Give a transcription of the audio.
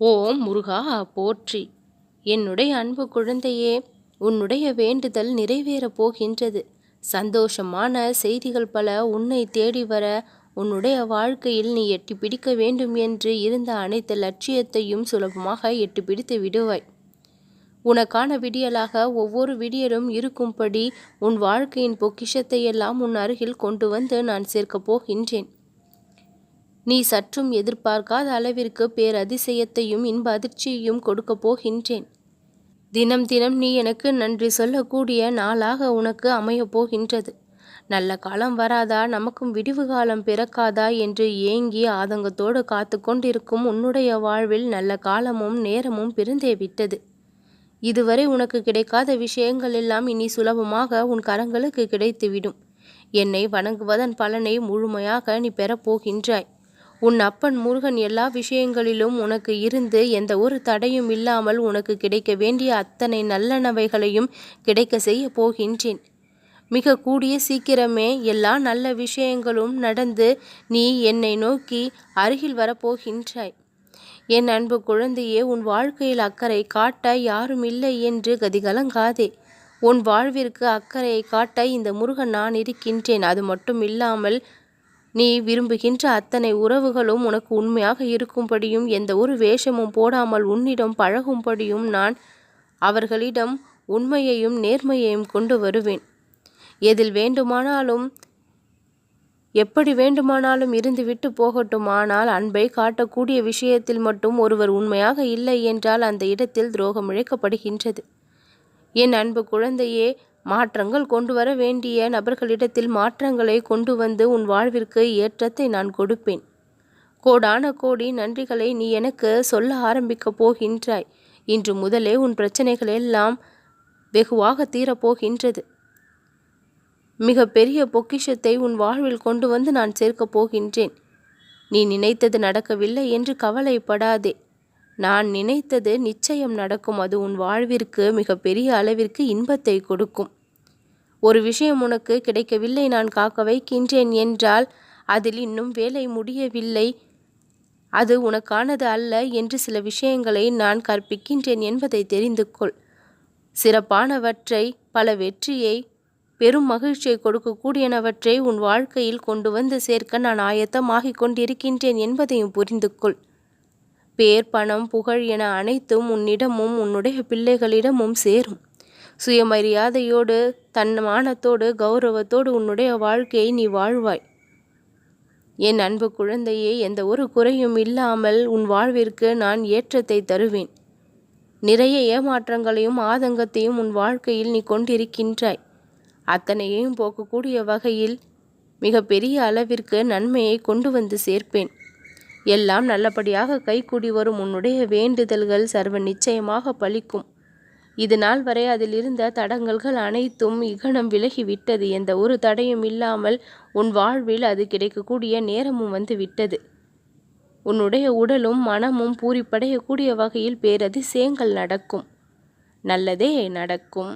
ஓம் முருகா போற்றி. என்னுடைய அன்பு குழந்தையே உன்னுடைய வேண்டுதல் நிறைவேறப் போகின்றது. சந்தோஷமான செய்திகள் பல உன்னை தேடி வர உன்னுடைய வாழ்க்கையில் நீ எட்டி பிடிக்க வேண்டும் என்று இருந்த அனைத்து லட்சியத்தையும் சுலபமாக எட்டி பிடித்து விடுவாய். உனக்கான விடியலாக ஒவ்வொரு விடியலும் இருக்கும்படி உன் வாழ்க்கையின் பொக்கிஷத்தை எல்லாம் உன் அருகில் கொண்டு வந்து நான் சேர்க்கப் போகின்றேன். நீ சற்றும் எதிர்பார்க்காத அளவிற்கு பேரதிசயத்தையும் இன்ப அதிர்ச்சியையும் கொடுக்கப் போகின்றேன். தினம் தினம் நீ எனக்கு நன்றி சொல்லக்கூடிய நாளாக உனக்கு அமையப் போகின்றது. நல்ல காலம் வராதா? நமக்கும் விடிவு காலம் பிறக்காதா? என்று ஏங்கி ஆதங்கத்தோடு காத்து கொண்டிருக்கும் உன்னுடைய வாழ்வில் நல்ல காலமும் நேரமும் பிறந்தே விட்டது. இதுவரை உனக்கு கிடைக்காத விஷயங்கள் எல்லாம் இனி சுலபமாக உன் கரங்களுக்கு கிடைத்துவிடும். என்னை வணங்குவதன் பலனை முழுமையாக நீ பெறப்போகின்றாய் உன் அப்பன் முருகன் எல்லா விஷயங்களிலும் உனக்கு இருந்து எந்த ஒரு தடையும் இல்லாமல் உனக்கு கிடைக்க வேண்டிய அத்தனை நல்லனவைகளையும் கிடைக்க செய்ய போகின்றேன். மிக கூடிய சீக்கிரமே எல்லா நல்ல விஷயங்களும் நடந்து நீ என்னை நோக்கி அருகில் வரப்போகின்றாய். என் அன்பு குழந்தையே உன் வாழ்க்கையில் அக்கறை காட்ட யாரும் இல்லை என்று கதிகலங்காதே. உன் வாழ்விற்கு அக்கறையை காட்ட இந்த முருகன் நான் இருக்கின்றேன். அது மட்டும் இல்லாமல் நீ விரும்புகின்ற அத்தனை உறவுகளும் உனக்கு உண்மையாக இருக்கும்படியும் எந்த ஒரு வேஷமும் போடாமல் உன்னிடம் பழகும்படியும் நான் அவர்களிடம் உண்மையையும் நேர்மையையும் கொண்டு வருவேன். எதில் வேண்டுமானாலும் எப்படி வேண்டுமானாலும் இருந்துவிட்டு போகட்டும். ஆனால் அன்பை காட்டக்கூடிய விஷயத்தில் மட்டும் ஒருவர் உண்மையாக இல்லை என்றால் அந்த இடத்தில் துரோகம் இழைக்கப்படுகின்றது. என் அன்பு குழந்தையே மாற்றங்கள் கொண்டு வர வேண்டிய நபர்களிடத்தில் மாற்றங்களை கொண்டு வந்து உன் வாழ்விற்கு ஏற்றத்தை நான் கொடுப்பேன். கோடான கோடி நன்றிகளை நீ எனக்கு சொல்ல ஆரம்பிக்கப் போகின்றாய். இன்று முதலே உன் பிரச்சனைகள் எல்லாம் வெகுவாக தீரப்போகின்றது மிக பெரிய பொக்கிஷத்தை உன் வாழ்வில் கொண்டு வந்து நான் சேர்க்கப் போகின்றேன். நீ நினைத்தது நடக்கவில்லை என்று கவலைப்படாதே. நான் நினைத்தது நிச்சயம் நடக்கும். அது உன் வாழ்விற்கு மிக பெரிய அளவிற்கு இன்பத்தை கொடுக்கும். ஒரு விஷயம் உனக்கு கிடைக்கவில்லை நான் காக்க வைக்கின்றேன் என்றால் அதில் இன்னும் வேலை முடியவில்லை. அது உனக்கானது அல்ல என்று சில விஷயங்களை நான் கற்பிக்கின்றேன் என்பதை தெரிந்து கொள் சிறப்பானவற்றை பல வெற்றியை பெரும் மகிழ்ச்சியை கொடுக்கக்கூடியனவற்றை உன் வாழ்க்கையில் கொண்டு வந்து சேர்க்க நான் ஆயத்தமாகிக் கொண்டிருக்கின்றேன் என்பதையும் புரிந்து கொள் பேர் பணம் புகழ் என அனைத்தும் உன்னிடமும் உன்னுடைய பிள்ளைகளிடமும் சேரும். சுயமரியாதையோடு தன்மானத்தோடு கௌரவத்தோடு உன்னுடைய வாழ்க்கையை நீ வாழ்வாய். என் அன்பு குழந்தையே எந்த ஒரு குறையும் இல்லாமல் உன் வாழ்விற்கு நான் ஏற்றத்தை தருவேன். நிறைய ஏமாற்றங்களையும் ஆதங்கத்தையும் உன் வாழ்க்கையில் நீ கொண்டிருக்கின்றாய். அத்தனையையும் போக்கக்கூடிய வகையில் மிக பெரிய அளவிற்கு நன்மையை கொண்டு வந்து சேர்ப்பேன். எல்லாம் நல்லபடியாக கைகூடி வரும் உன்னுடைய வேண்டுதல்கள் சர்வ நிச்சயமாக பலிக்கும். இது நாள் வரை அதில் இருந்த தடங்கல்கள் அனைத்தும் இகனம் விலகிவிட்டது எந்த ஒரு தடையும் இல்லாமல் உன் வாழ்வில் அது கிடைக்கக்கூடிய நேரமும் வந்து விட்டது. உன்னுடைய உடலும் மனமும் பூரிப்படையக்கூடிய வகையில் பேரதிசயங்கள் நடக்கும். நல்லதே நடக்கும்.